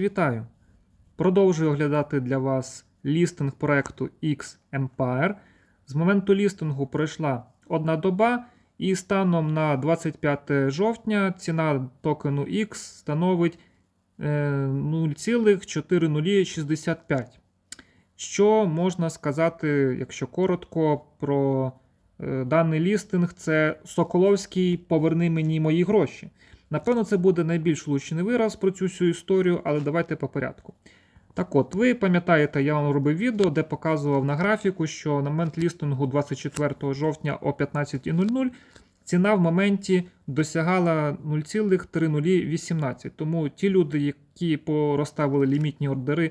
Вітаю! Продовжую оглядати для вас лістинг проекту X Empire. З моменту лістингу пройшла одна доба, і станом на 25 жовтня ціна токену X становить е, 0,4065. Що можна сказати, якщо коротко, про е, даний лістинг, це Соколовський поверни мені мої гроші. Напевно, це буде найбільш влучний вираз про цю всю історію, але давайте по порядку. Так от, ви пам'ятаєте, я вам робив відео, де показував на графіку, що на момент лістингу 24 жовтня о 15.00 ціна в моменті досягала 0,3018. Тому ті люди, які порозставили лімітні ордери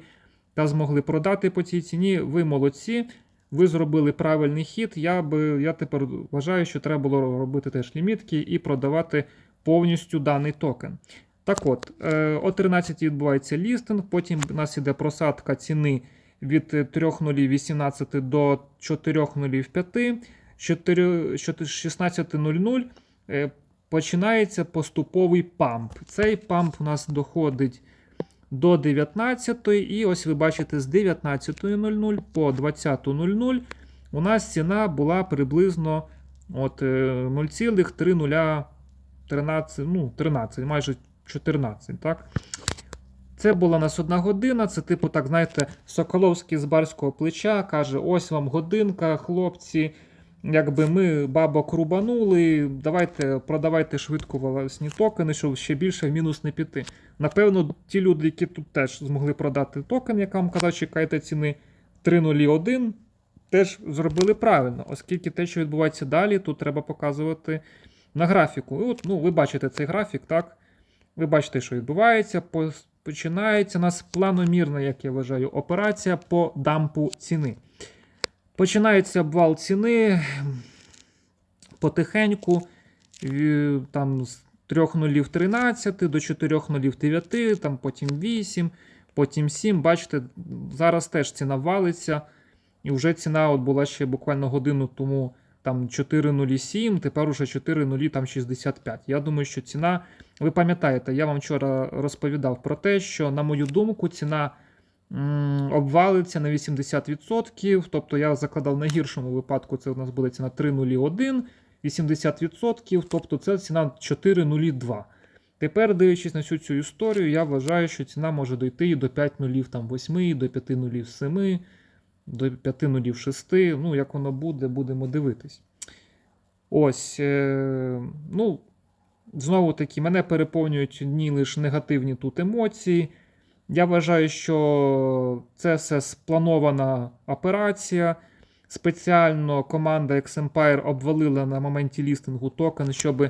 та змогли продати по цій ціні, ви молодці. Ви зробили правильний хід. Я би я тепер вважаю, що треба було робити теж лімітки і продавати повністю даний токен. Так от, е, о 13 відбувається лістинг, потім у нас іде просадка ціни від 3.018 до 4.05, 16.00 е, починається поступовий памп. Цей памп у нас доходить до 19 і ось ви бачите, з 19.00 по 20.00 у нас ціна була приблизно от е, 0,3. 13, ну, 13, майже 14. так? Це була нас одна година. Це, типу, так, знаєте, Соколовський з барського плеча каже: ось вам годинка, хлопці. Якби ми бабок рубанули, давайте продавайте швидко власні токени, щоб ще більше в мінус не піти. Напевно, ті люди, які тут теж змогли продати токен, як вам казав, чекайте ціни 3.01, теж зробили правильно, оскільки те, що відбувається далі, тут треба показувати на графіку. І от, ну, ви бачите цей графік, так? Ви бачите, що відбувається. Починається у нас планомірна, як я вважаю, операція по дампу ціни. Починається обвал ціни потихеньку, там з 3.013 до 4.09, там потім 8, потім 7. Бачите, зараз теж ціна валиться. І вже ціна от була ще буквально годину тому там 4.07, тепер уже 4.065. Я думаю, що ціна. Ви пам'ятаєте, я вам вчора розповідав про те, що, на мою думку, ціна м, обвалиться на 80%. Тобто я закладав в найгіршому випадку, це у нас буде ціна 3.01, 80%, тобто це ціна 4.02. Тепер, дивлячись на всю цю історію, я вважаю, що ціна може дойти і до 5.08, до 5.07 до 5.06. Ну, як воно буде, будемо дивитись. Ось. Е, ну, Знову таки, мене переповнюють ні лише негативні тут емоції. Я вважаю, що це все спланована операція. Спеціально команда X-Empire обвалила на моменті лістингу токен, щоб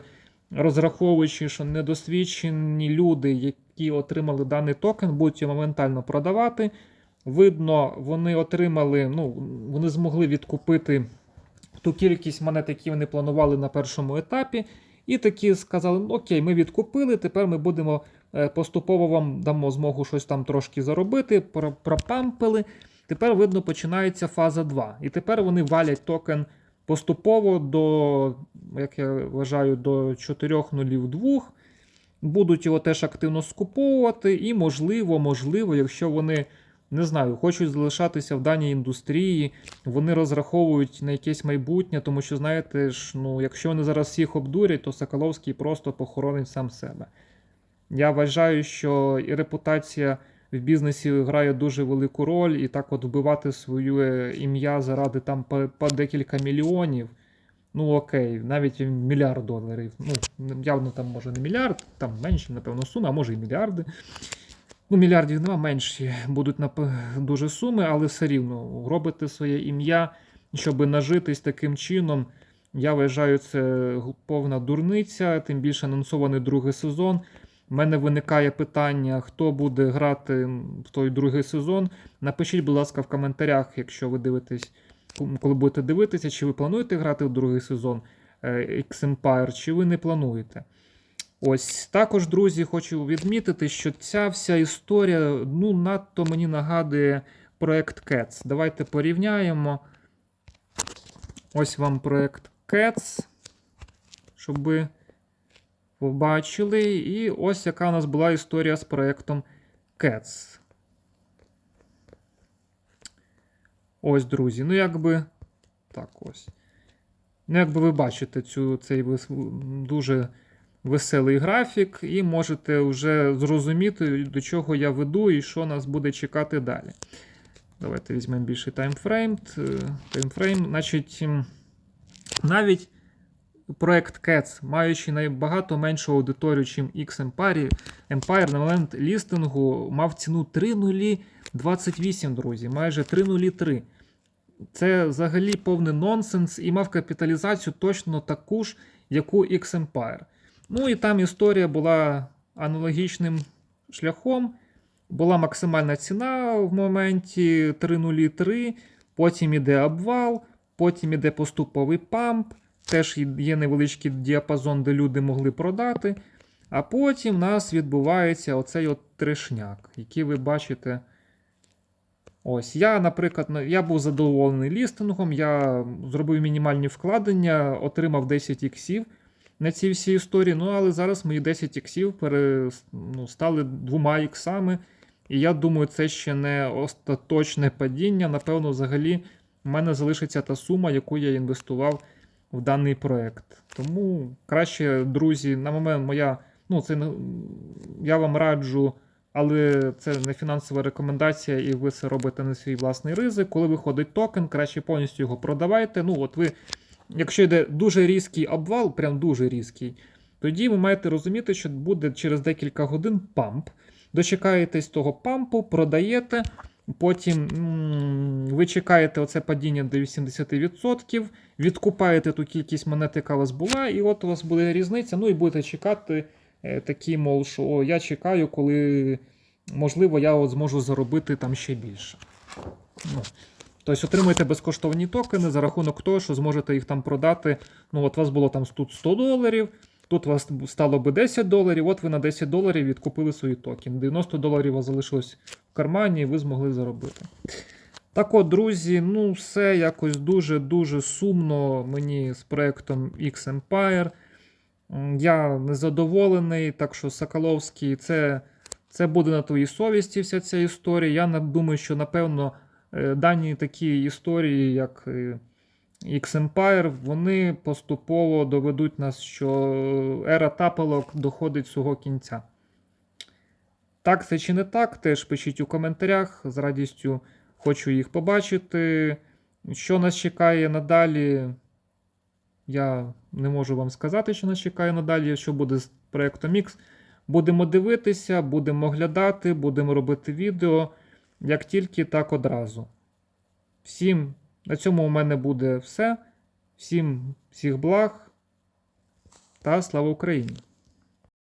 розраховуючи, що недосвідчені люди, які отримали даний токен, будуть його моментально продавати. Видно, вони отримали, ну, вони змогли відкупити ту кількість монет, які вони планували на першому етапі. І такі сказали: «Ну, Окей, ми відкупили, тепер ми будемо е, поступово вам дамо змогу щось там трошки заробити, пропампили. Тепер, видно, починається фаза 2. І тепер вони валять токен поступово до, як я вважаю, до 4.02. Будуть його теж активно скуповувати, і, можливо, можливо, якщо вони не знаю, хочуть залишатися в даній індустрії, вони розраховують на якесь майбутнє, тому що, знаєте, ж, ну, якщо вони зараз всіх обдурять, то Соколовський просто похоронить сам себе. Я вважаю, що і репутація в бізнесі грає дуже велику роль, і так от вбивати своє ім'я заради там по, по декілька мільйонів. Ну, окей, навіть мільярд доларів. Ну, явно там може не мільярд, там менше, напевно, сума, а може і мільярди. Ну, мільярдів нема, менші будуть на дуже суми, але все рівно робити своє ім'я, щоб нажитись таким чином. Я вважаю, це повна дурниця, тим більше анонсований другий сезон. У мене виникає питання, хто буде грати в той другий сезон. Напишіть, будь ласка, в коментарях, якщо ви дивитесь, коли будете дивитися, чи ви плануєте грати в другий сезон X-Empire, чи ви не плануєте. Ось також, друзі, хочу відмітити, що ця вся історія ну, надто мені нагадує проект Cats. Давайте порівняємо. Ось вам проект Cats, щоб ви побачили. І ось яка у нас була історія з проектом Cats. Ось, друзі. Ну, якби. Так, ось. Ну, якби ви бачите цю, цей дуже веселий графік, і можете вже зрозуміти, до чого я веду і що нас буде чекати далі. Давайте візьмемо більший таймфрейм. Таймфрейм, значить, навіть проект Cats, маючи набагато меншу аудиторію, ніж X Empire, Empire на момент лістингу мав ціну 3,028, друзі, майже 3,03. Це взагалі повний нонсенс і мав капіталізацію точно таку ж, як у X Empire. Ну і там історія була аналогічним шляхом. Була максимальна ціна в моменті 3.03, потім іде обвал, потім іде поступовий памп, теж є невеличкий діапазон, де люди могли продати. А потім в нас відбувається оцей от трешняк, який ви бачите. Ось, я, наприклад, я був задоволений лістингом, я зробив мінімальні вкладення, отримав 10 іксів на ці всі історії. Ну, але зараз мої 10 іксів пере, ну, стали двома іксами. І я думаю, це ще не остаточне падіння. Напевно, взагалі, в мене залишиться та сума, яку я інвестував в даний проект. Тому краще, друзі, на момент моя. Ну, це я вам раджу, але це не фінансова рекомендація, і ви це робите на свій власний ризик. Коли виходить токен, краще повністю його продавайте. Ну, от ви, якщо йде дуже різкий обвал, прям дуже різкий, тоді ви маєте розуміти, що буде через декілька годин памп. Дочекаєтесь того пампу, продаєте. Потім ви чекаєте оце падіння до 80%, відкупаєте ту кількість монет, яка у вас була, і от у вас буде різниця. Ну і будете чекати е, такі, мов, що «О, я чекаю, коли можливо я от зможу заробити там ще більше. Ну, тобто отримуєте безкоштовні токени за рахунок того, що зможете їх там продати. Ну, от у вас було там тут 100 доларів. Тут у вас стало би 10 доларів, от ви на 10 доларів відкупили свої токен. 90 доларів у вас залишилось в кармані, і ви змогли заробити. Так от, друзі, ну все якось дуже-дуже сумно мені з проектом X Empire. Я незадоволений, так що Соколовський, це, це буде на твоїй совісті вся ця історія. Я думаю, що напевно дані такі історії, як е, X Empire, вони поступово доведуть нас, що ера тапелок доходить свого кінця. Так це чи не так, теж пишіть у коментарях. З радістю хочу їх побачити. Що нас чекає надалі? Я не можу вам сказати, що нас чекає надалі, що буде з проектом X. Будемо дивитися, будемо оглядати, будемо робити відео. Як тільки, так одразу. Всім на цьому у мене буде все. Всім всіх благ та слава Україні!